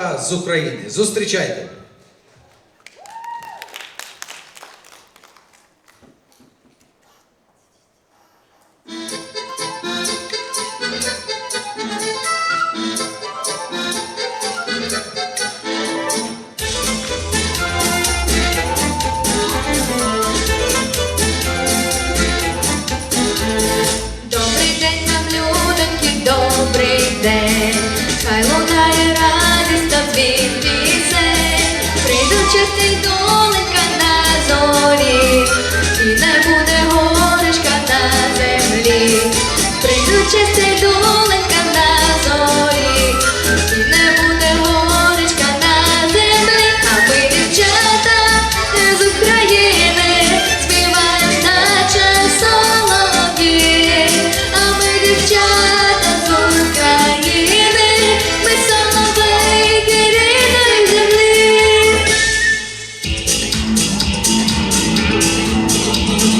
з України. Зустрічайте. Добрий день нам, людоньки, добрий день, хай just in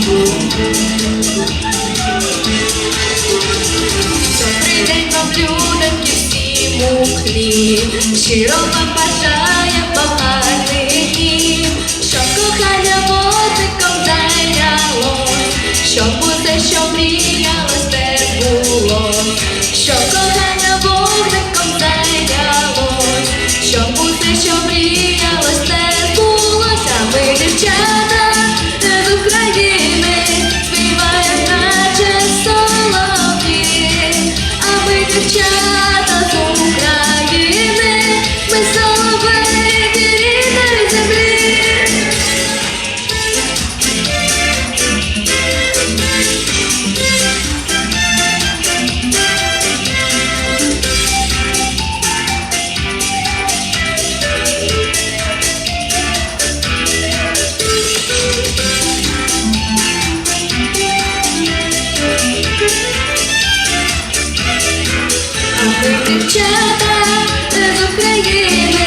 Добрий день вам, людоньки, всім бажає багатих днів, щоб кохання водником зайнялось, щоб усе, що мріялось, те було, щоб кохання the chance. Дівчата з України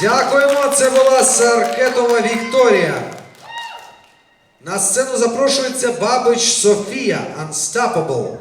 Дякуємо. Це була Саркетова Вікторія. На сцену запрошується Бабич Софія Unstoppable.